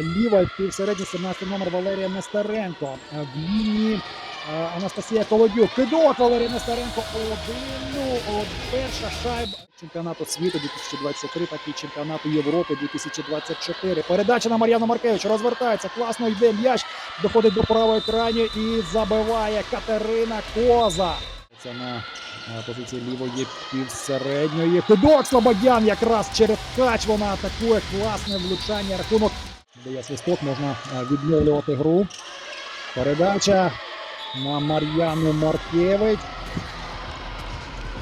ліва півсередній 17 номер Валерія Нестеренко. Е, В лінії е, Анастасія Колодюк. Кидок Валерій Нестеренко. Один. Перша шайба чемпіонату світу 2023, так і чемпіонату Європи 2024. Передача на Мар'яну Маркевич. Розвертається. Класно йде м'яч. Доходить до правої крані і забиває Катерина Коза. Це на е, позиції лівої півсередньої. Кидок Слободян якраз через кач вона атакує. Класне влучання. Рахунок дає свисток, можна е, відновлювати гру. Передача на Мар'яну Маркевич.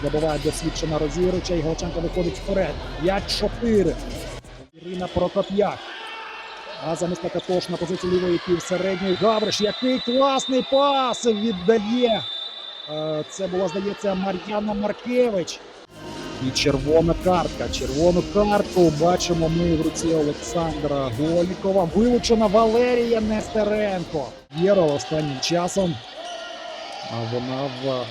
Забиває досвідчена розігруча і Галичанка виходить вперед. 5-4. Ірина Прокоп'як. А замість також на позиції лівої півсередньої Гавриш. Який класний пас віддає. Е, Це була, здається, Мар'яна Маркевич. І червона картка. Червону картку бачимо ми в руці Олександра Голікова. Вилучена Валерія Нестеренко. Єра останнім часом. А вона в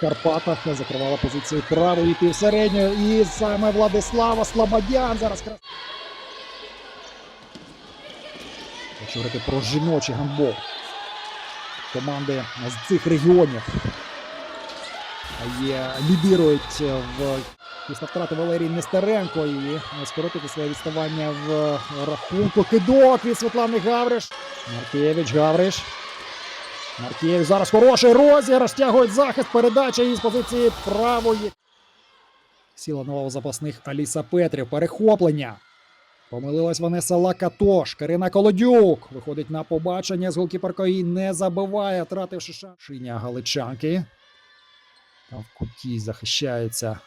Карпатах закривала позицію правої півсередньої. І саме Владислава Слободян зараз. Якщо говорити про жіночий гандбол. Команди з цих регіонів є лідирують в після втрати Валерії Нестеренко і скоротити своє відставання в рахунку. Кидок від Світлани Гавриш. Маркевич Гавриш. Маркевич зараз хороший розіграш. Тягують захист. Передача із позиції правої. Сіла нова у запасних Аліса Петрів. Перехоплення. Помилилась Ванеса Лакатош. Карина Колодюк виходить на побачення з голкіперкою і не забиває, втративши шанс. Шиня Галичанки. В куті захищається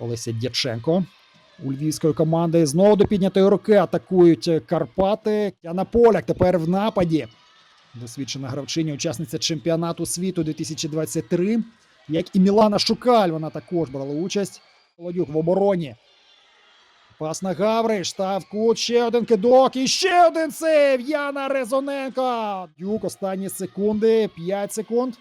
Олеся Дяченко. У львівської команди знову до піднятої руки атакують Карпати. Яна Поляк тепер в нападі. Досвідчена гравчиня, учасниця чемпіонату світу 2023. Як і Мілана Шукаль, вона також брала участь. Володюк в обороні. Пас на Гавриш, став кут, ще один кидок і ще один сейв. Яна Резоненко. Дюк, останні секунди, 5 секунд.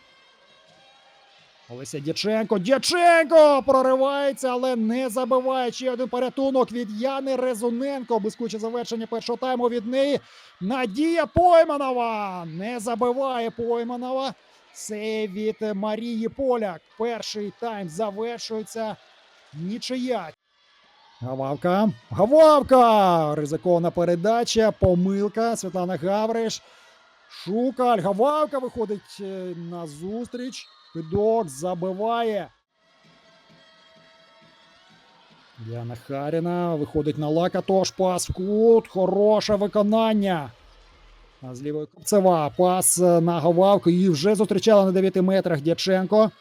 Олеся Дяченко. Дяченко проривається, але не забиває. Ще один порятунок від Яни Резоненко. Блискуче завершення першого тайму від неї. Надія Пойманова. Не забиває Пойманова. Це від Марії Поляк. Перший тайм завершується. Нічия. Гававка. Гававка! Ризикована передача. Помилка. Світлана Гавриш. Шукаль. Гававка виходить е, на зустріч. Кидок забиває. Діана Харіна виходить на лака, тож пас в кут. Хороше виконання. А з лівої Копцева. Пас е, на Говавку. Її вже зустрічала на 9 метрах Дяченко.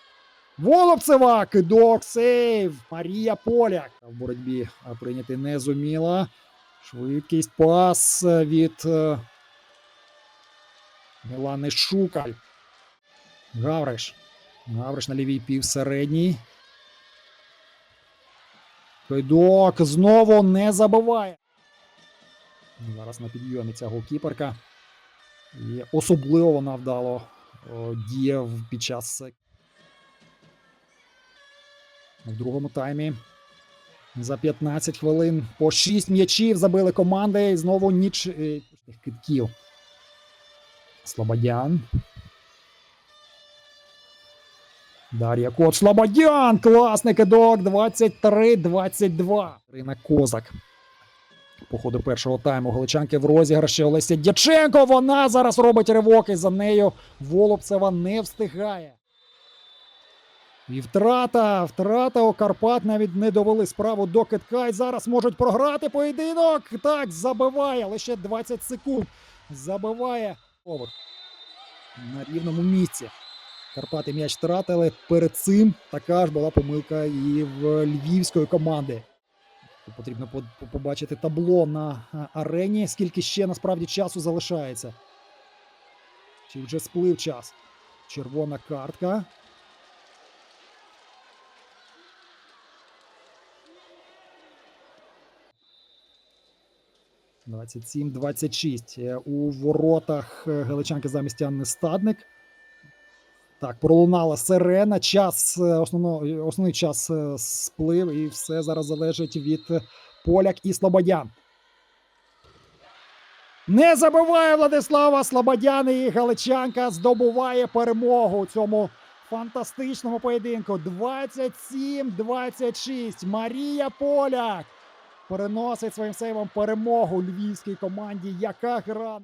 Волобцева. Кидок, сейв. Марія Поляк. В боротьбі прийняти не зуміла. Швидкість пас е, від е, Мілани Шукаль. Гавриш. Гавриш на лівій півсередній. Кайдок знову не забиває. Зараз на підйомі ця голкіперка. І особливо вона вдало о, діє в- під час в другому таймі. За 15 хвилин по 6 м'ячів забили команди. І знову ніч е, китків. Слободян. Дар'я Кот Слободян! Класний кидок! 23-22. Ірина Козак. По ходу першого тайму Галичанки в розіграші Олеся Дяченко. Вона зараз робить ривок і за нею Волобцева не встигає. І втрата, втрата у Карпат навіть не довели справу до китка. І зараз можуть програти поєдинок. Так, забиває лише 20 секунд. Забиває овер на рівному місці. Карпати м'яч втратили. Перед цим така ж була помилка і в львівської команди. Потрібно по- по- побачити табло на арені, скільки ще насправді часу залишається. Чи вже сплив час? Червона картка. Двадцять сім, двадцять шість. Е, У воротах е, Галичанки замість Анни Стадник. Так, пролунала сирена. Час, е, основно, основний час е, сплив, і все зараз залежить від е, поляк і Слободян. Не забиває Владислава Слободян і Галичанка здобуває перемогу у цьому фантастичному поєдинку. 27-26. Марія Поляк переносить своїм сейвом перемогу львівській команді, яка гра.